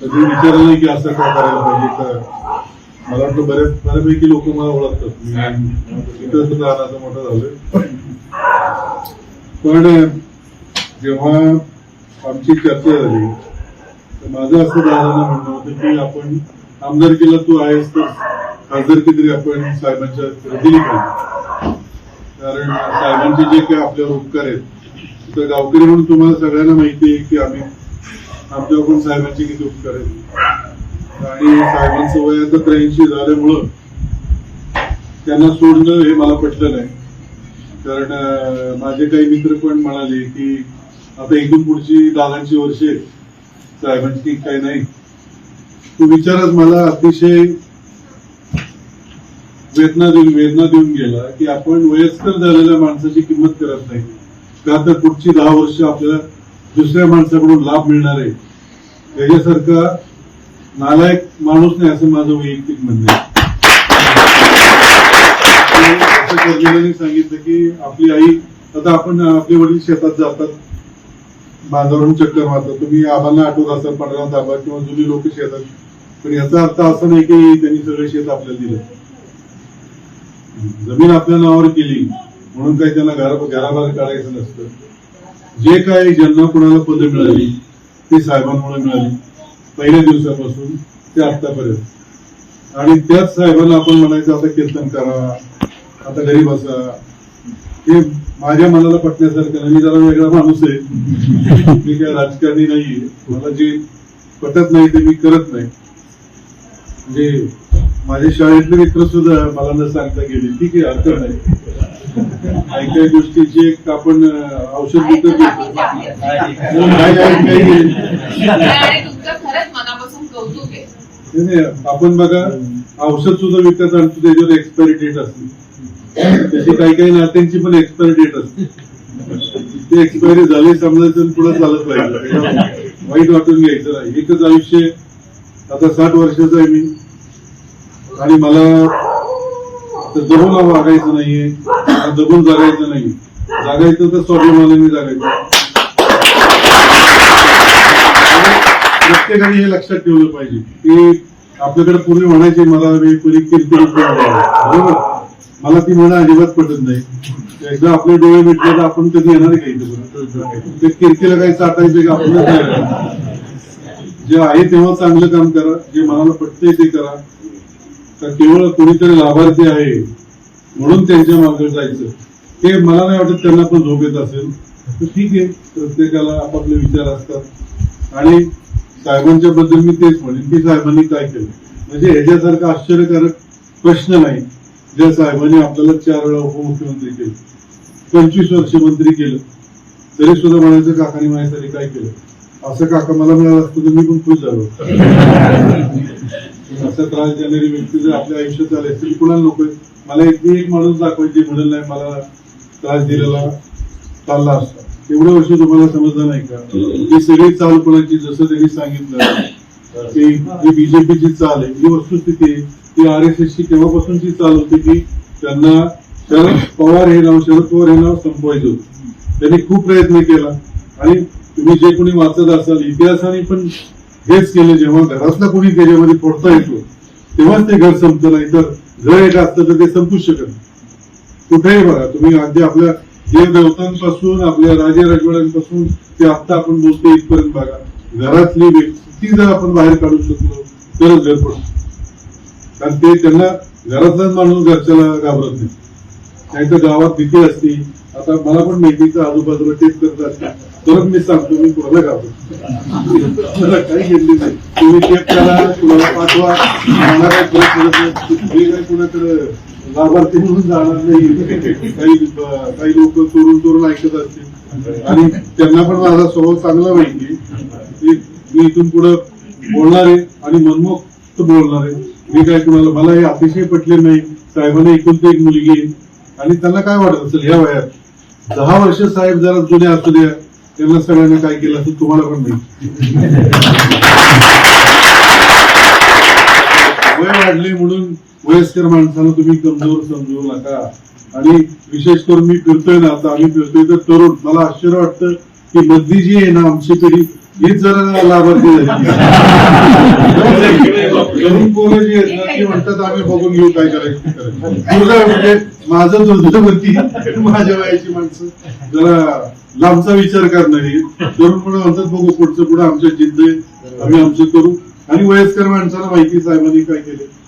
कधी विचारलं नाही की असं का करायला पाहिजे तर मला वाटतं बऱ्याच बऱ्यापैकी लोक मला ओळखतात. मी इथं सुद्धा लहानाचं मोठं झालं पण जेव्हा आमची चर्चा झाली तर माझं असं दादांना म्हणणं होतं की आपण आमदारकीला तू आहेस तर खासदारकी तरी आपण साहेबांच्या दिली पाहिजे. कारण साहेबांचे जे काही आपल्यावर उपकार आहेत तर गावकरी म्हणून तुम्हाला सगळ्यांना माहिती आहे की आम्ही आमच्यावर पण साहेबांचे किती उपकार आहेत. आणि साहेबांचं वय आता त्र्याऐंशी झाल्यामुळं त्यांना सोडणं हे मला पटलं नाही. कारण माझे काही मित्र पण म्हणाले की आता एकदम पुढची दादांची वर्षे साहेबांची काही नाही. तो विचारच मला अतिशय वेदना देऊन वेदना देऊन गेला की आपण वयस्कर झालेल्या माणसाची किंमत करत नाही. का तर पुढची दहा वर्ष आपल्याला दुसऱ्या माणसाकडून लाभ मिळणार. आहे त्याच्यासारखा नालायक माणूस नाही असं माझं वैयक्तिक म्हणणं आहे. सांगितलं की आपली आई आता आपण आपले वडील शेतात जातात. बांधावरून चक्कर मारतात. तुम्ही आम्हाला आठवत असाल पंधरा दाबा किंवा जुनी लोक शेतात. पण याचा अर्थ असा नाही की त्यांनी सगळे शेत आपल्याला दिलं जमीन आपल्या नावावर केली म्हणून काही त्यांना घरा घराबाहेर काढायचं नसतं. जे काही ज्यांना कुणाला पद मिळाली ती साहेबांमुळे मिळाली. पहिल्या दिवसापासून ते आतापर्यंत आणि त्याच साहेबांना आपण म्हणायचं आता कीर्तन करा आता घरी बसा. हे माझ्या मनाला पटण्यासारखं नाही. मी जरा वेगळा माणूस आहे. मी काय राजकारणी नाहीये. मला जे पटत नाही ते मी करत नाही. म्हणजे माझे शाळेतले मित्र सुद्धा मला न सांगता गेले. ठीक आहे हरकत नाही. काही काही गोष्टीची एक आपण औषध घेतो नाही, आपण बघा औषध सुद्धा विकत आणतो त्याच्यावर एक्सपायरी डेट असते. त्याची काही काही नात्यांची पण एक्सपायरी डेट असते. ते एक्सपायरी झाली समजायचं पुढे चालत पाहिजे वाईट वाटून घ्यायचं एकच आयुष्य. आता साठ वर्षाचा आहे मी. आणि मला तर दबून वागायचं नाहीये जगून दबून जगायचं नाही जगायचं तर स्वाभिमानाने जगायचं. प्रत्येकाने हे लक्षात ठेवलं पाहिजे की आपल्याकडे पूर्वी म्हणायचे मला मी पूर्वी किरकिर बरोबर? मला ती म्हणा अजिबात पटत नाही. एकदा आपले डोळे मिटले तर आपण कधी येणार काही ते किरकिला काही चाटायचं का? आपल्याला जे आहे तेव्हा चांगलं काम करा जे मनाला पटतंय ते करा. तर केवळ कोणीतरी लाभार्थी आहे म्हणून त्यांच्या मागे जायचं. ते मला नाही वाटत त्यांना पण झोप येत असेल. तर ठीक आहे. प्रत्येकाला आपापले विचार असतात. आणि साहेबांच्या बद्दल मी तेच म्हणेन की साहेबांनी काय केलं? म्हणजे ह्याच्यासारखा आश्चर्यकारक प्रश्न नाही. ज्या साहेबांनी आपल्याला चार वेळा उपमुख्यमंत्री केलं पंचवीस वर्ष मंत्री केलं तरी सुद्धा म्हणायचं काकाने माझ्यासाठी काय केलं? असं काका मला मिळालं असतं तर मी पण खुश झालो. असा त्रास देणारी व्यक्ती जर आपल्या आयुष्यात आली असतील कुणाला नको मला एक एक माणूस दाखवायची म्हणून नाही मला त्रास दिलेला चालला असता. एवढं वर्ष तुम्हाला समजलं नाही का? ही. सगळी चाल कोणाची जसं त्यांनी सांगितलं की ही बीजेपीची चाल आहे ही वस्तुस्थिती आहे ती आर एस एसची तेव्हापासूनची चाल होती की त्यांना शरद पवार हे नाव शरद पवार हे नाव संपवायचं होतं. त्यांनी खूप प्रयत्न केला. आणि तुम्ही जे कोणी वाचत असाल इतिहासाने पण हेच केलं जेव्हा घरातला कोणी त्याच्यामध्ये फोडता येतो तेव्हाच ते घर संपतं नाही तर घर एक असतं तर ते संपूच शकत नाही. कुठेही बघा तुम्ही अगदी आपल्या देवदेवतांपासून आपल्या राजे राजवाड्यांपासून ते आता आपण बोलतो इथपर्यंत बघा. घरातली व्यक्ती ती जर आपण बाहेर काढू शकलो तरच घर पडतो. कारण ते त्यांना घरातलाच माणूस घरच्याला घाबरत नाही. नाही तर गावात भीती असते. आता मला पण माहितीचं आजूबाजूला टेप करत असते परत मी सांगतो मी कुणाला घाबरतो मला काही घेतले नाही. तुम्ही चेक करा कुणाला पाठवा. मला काय फरक नाही. काय कुणाकडे लाभार्थी म्हणून जाणार नाही. काही काही लोक चोरून चोरून ऐकत असतील. आणि त्यांना पण माझा स्वभाव चांगला माहिती मी इथून पुढे बोलणार आहे आणि मनमोक्त बोलणार आहे. मी काय कुणाला मला हे अतिशय पटले नाही. साहेबांना एकुलती एक मुलगी आहे. आणि त्यांना काय वाटत असेल ह्या वयात? दहा वर्ष साहेब जरा जुने असू द्या. त्यांना सगळ्यांनी काय केलं असं तुम्हाला पण नाही वय वाढले म्हणून वयस्कर माणसाला तुम्ही कमजोर समजू नका. आणि विशेष करून मी फिरतोय ना आता आम्ही फिरतोय तर तरुण. मला आश्चर्य वाटतं की मधली जी आहे ना आमची पिढी हीच जरा लाभार्थी झाली. तरुण पोरं जी आहेत ना ती म्हणतात आम्ही बघून घेऊ काय करायचं. ते म्हणजे माझं दुर्दैवती माझ्या वयाची माणसं. जरा लांबचा विचार करणारी तरुण मुलं म्हणतात बघू पुढचं पुढे आमच्या जिद्द आहे आम्ही आमचं करू. आणि वयस्कर माणसाला माहिती साहेबांनी काय केलं?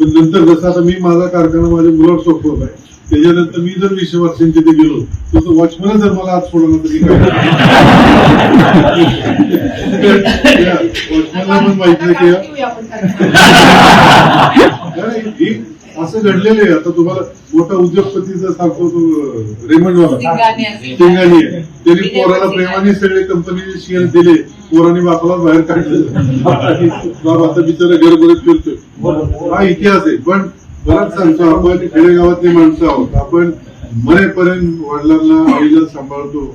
पण नंतर जसं आता मी माझा कारखाना माझ्या मुलावर सोपवलाय त्याच्यानंतर मी जर वीस वर्षांनी तिथे गेलो तर तो वॉचमॅन जर मला आज सोडवलं तर वॉचमॅनला पण माहिती आहे की. नाही, असं घडलेलं आहे. आता तुम्हाला मोठा उद्योगपतीचा सांगतो तो रेमंड वाला. सिंगाने असेल. सिंगानी आहे. त्यांनी पोराला प्रेमाने सगळे कंपनीचे शेअर दिले. पोराने बापाला बाहेर काढलं. बाप आता बिचारा गडबडीत फिरतोय. हा इतिहास आहे. पण बराच सांगतो आपण खेडेगावातली माणसं आहोत. आपण मरेपर्यंत वडिलांना आईला सांभाळतो.